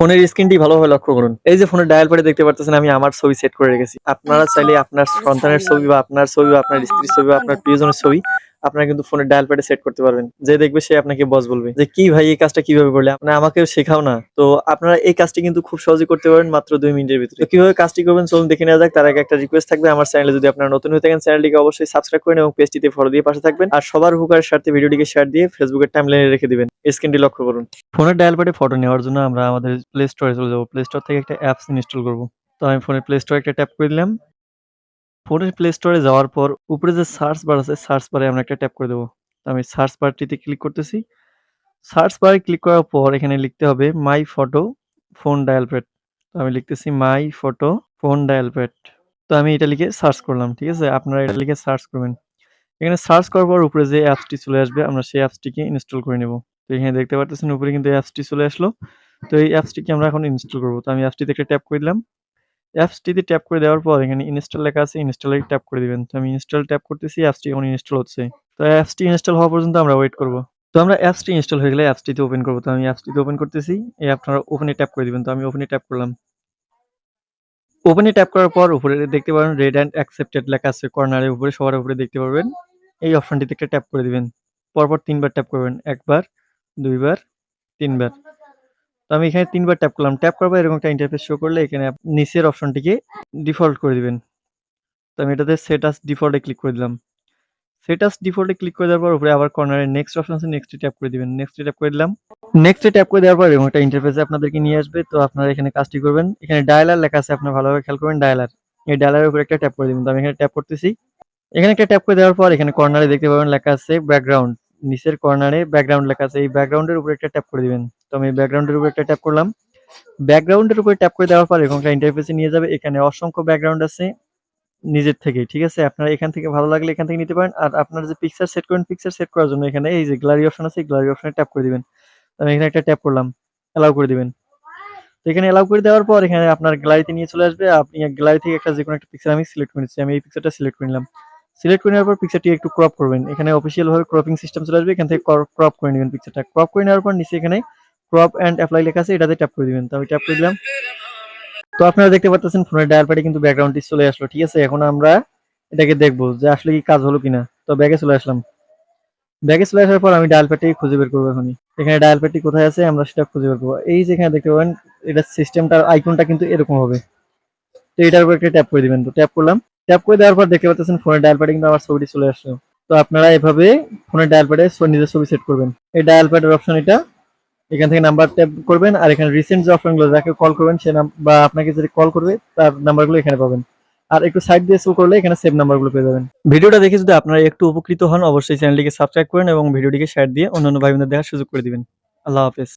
ফোনের স্ক্রিনটি ভালোভাবে লক্ষ্য করুন। এই যে ফোনের ডায়াল প্যাডে দেখতে পারতেছেন, আমি আমার ছবি সেট করে রেখেছি। আপনারা চাইলে আপনার সন্তানের ছবি বা আপনার ছবি বা আপনার স্ত্রীর ছবি বা আপনার প্রিয়জনের ছবি আপনারা কিন্তু ফোনের ডায়াল প্যাডে সেট করতে পারবেন। যে দেখবে সে আপনাকে বস বলবে যে, কি ভাই, এই কাজটা কীভাবে করলে? মানে আমাকেও শেখাও না। তো আপনারা এই কাজটি কিন্তু খুব সহজে করতে পারেন মাত্র দুই মিনিটের ভিতরে। কীভাবে কাজটি করবেন চলুন দেখে নেওয়া যাক। তার আগে একটা রিকোয়েস্ট থাকবে। আমার চ্যানেলে যদি আপনারা নতুন হয়ে থাকেন চ্যানেলটিকে অবশ্যই সাবস্ক্রাইব করেন এবং পেজটিতে ফলো দিয়ে পাশে থাকবেন। আর সবার উপকারের স্বার্থে ভিডিওটিকে শেয়ার দিয়ে ফেসবুকের টাইমলাইনে রেখে দিবেন। স্ক্রিনটি লক্ষ্য করুন। ফোনের ডায়াল প্যাডে ফটো নেওয়ার জন্য আমরা আমাদের প্লে স্টোরে চলে যাব। প্লে স্টোর থেকে একটা অ্যাপস ইনস্টল করব। তো আমি ফোনের প্লে স্টোরে একটা ট্যাপ করে দিলাম। ফোনের প্লে স্টোরে যাওয়ার পর, উপরে যে সার্চ বার আছে সার্চ বারে আমরা একটা ট্যাপ করে দেবো। আমি সার্চ বারটিতে ক্লিক করতেছি। সার্চ বারে ক্লিক করার পর এখানে লিখতে হবে my photo phone dial pad তো আমি লিখতেছি my photo phone dial pad তো আমি এটা লিখে সার্চ করলাম, ঠিক আছে? আপনারা এটা লিখে সার্চ করবেন। এখানে সার্চ করার পর উপরে যে অ্যাপসটি চলে আসবে, আমরা সেই অ্যাপসটিকে ইনস্টল করে নেব। তো এখানে দেখতে পাচ্ছেন, উপরে কিন্তু অ্যাপসটি চলে আসলো। তো এই অ্যাপসটিকে আমরা এখন ইনস্টল করব। তো আমি অ্যাপসটিতে একটা ট্যাপ করে দিলাম। অ্যাপসটিতে ট্যাপ করে দেওয়ার পর এখানে ইনস্টল লেখা আছে ইনস্টলে ট্যাপ করে দিবেন। তো আমি ইনস্টল ট্যাপ করতেছি অ্যাপসটি এখন ইনস্টল হচ্ছে। তো অ্যাপসটি ইনস্টল হওয়া পর্যন্ত আমরা ওয়েট করব। তো আমরা অ্যাপসটি ইনস্টল হয়ে গেলে অ্যাপসটিতে ওপেন করব। তো আমি অ্যাপসটিতে ওপেন করতেছি, এই আপনারা ওপেনে ট্যাপ করে দিবেন। তো আমি ওপেনে ট্যাপ করলাম। ওপেনে ট্যাপ করার পর উপরে দেখতে পাবেন রেড অ্যান্ড অ্যাকসেপ্টেড লেখা আছে কর্নারের উপরে সবার উপরে দেখতে পারবেন। এই অপশনটিতে একটা ট্যাপ করে দিবেন। পরপর তিনবার ট্যাপ করবেন, একবার, দুইবার, তিনবার। তো আমি এখানে তিনবার ট্যাপ করলাম। ট্যাপ পর এরকম একটা ইন্টারফেস শো করলে এখানে নিচের অপশনটিকে ডিফল্ট করে দিবেন। তো আমি এটাতে সেটাস ডিফল্টে ক্লিক করে দিলাম। সেটাস ডিফল্টে ক্লিক করে দেওয়ার পর উপরে আবার কর্নারে নেক্সট অপশন আছে নেক্সটে ট্যাপ করে দিবেন। নেক্সটে ট্যাপ করে দিলাম। নেক্সটে ট্যাপ করে দেওয়ার পর এরকম একটা ইন্টারফেসে আপনাদেরকে নিয়ে আসবে। তো আপনারা এখানে কাজটি করবেন। এখানে ডায়ালার লেখা আছে, আপনারা ভালোভাবে খেয়াল করবেন ডায়ালার এই ডায়ালারের উপরে একটা ট্যাপ করে দিবেন। তো আমি এখানে ট্যাপ করতেছি। এখানে একটা ট্যাপ করে দেওয়ার পর এখানে কর্নারে দেখতে পাবেন লেখা আছে ব্যাকগ্রাউন্ড নিচের কর্নারে ব্যাকগ্রাউন্ড লেখা আছে। এই ব্যাকগ্রাউন্ডের উপরে একটা ট্যাপ করে দিবেন। তো আমি ব্যাকগ্রাউন্ডের উপরে একটা ট্যাপ করলাম। ব্যাকগ্রাউন্ডের উপরে ট্যাপ করে দেওয়ার পর একটা ইন্টারফেসে নিয়ে যাবে। এখানে অসংখ্য ব্যাকগ্রাউন্ড আছে নিজের থেকে, ঠিক আছে? আপনারা এখান থেকে ভালো লাগলে এখান থেকে নিতে পারেন। আর আপনার যে পিকচার সেট করেন পিকচার সেট করার জন্য এখানে এই যে গ্যালারি অপশন আছে গ্যালারি অপশনে ট্যাপ করে দিবেন। আমি এখানে একটা ট্যাপ করলাম। অ্যালাউ করে দিবেন। তো এখানে অ্যালাউ করে দেওয়ার পর এখানে আপনার গ্যালারিতে নিয়ে চলে আসবে। আপনি গ্যালারি থেকে একটা যে কোনো একটা পিকচার আমি সিলেক্ট করে নিচ্ছি। আমি এই পিকচারটা সিলেক্ট করে নিলাম। সিলেক্ট করে নেওয়ার পর পিকচারটি একটু ক্রপ করবেন। এখানে অফিসিয়াল ভাবে ক্রপিং সিস্টেম চলে আসবে, এখান থেকে ক্রপ করে নেবেন পিকচারটা ক্রপ করে নেওয়ার পর নিচে এখানে ক্রপ অ্যান্ড অ্যাপ্লাই লেখা আছে, এটাতে ট্যাপ করে দিবেন। তো আমি ট্যাপ করে দিলাম। তো আপনারা দেখতে পাচ্ছেন ফোনের ডায়াল প্যাডে কিন্তু ব্যাকগ্রাউন্ডটি চলে আসলো, ঠিক আছে? এখন আমরা এটাকে দেখব যে আসলে কি কাজ হলো কিনা। তো ব্যাগে চলে আসলাম। ব্যাগে চলে আসার পর আমি ডায়াল প্যাডটি খুঁজে বের করব এখনই। এখানে ডায়াল প্যাডটি কোথায় আছে আমরা সেটা খুঁজে বের করব। এই যে এখানে দেখতে পাবেন, এটা সিস্টেমটার আইকনটা কিন্তু এরকম হবে। তো এটার উপর একটা ট্যাপ করে দিবেন। তো ট্যাপ করলাম। ট্যাপ করে দেওয়ার পর দেখতে পাচ্ছেন ফোনের ডায়াল প্যাডে কিন্তু আমার ছবিটি চলে আসলো। তো আপনারা এভাবে ফোনের ডায়াল প্যাডে নিজের ছবি সেট করবেন। এই ডায়াল প্যাডের অপশন এটা। এখান থেকে নাম্বার ট্যাপ করবেন আর এখানে রিসেন্ট যে অপশনগুলো যাকে কল করবেন সে বা আপনাকে যদি কল করবে, তার নাম্বারগুলো এখানে পাবেন। আর একটু সাইড দিয়ে স্ক্রল করলে এখানে সেভ নাম্বারগুলো পেয়ে যাবেন। ভিডিওটা দেখে যদি আপনারা একটু উপকৃত হন, অবশ্যই চ্যানেলটিকে সাবস্ক্রাইব করেন এবং ভিডিওটিকে শেয়ার দিয়ে অন্যান্য ভাই বোনদের দেখার সুযোগ করে দিবেন। আল্লাহ হাফেজ।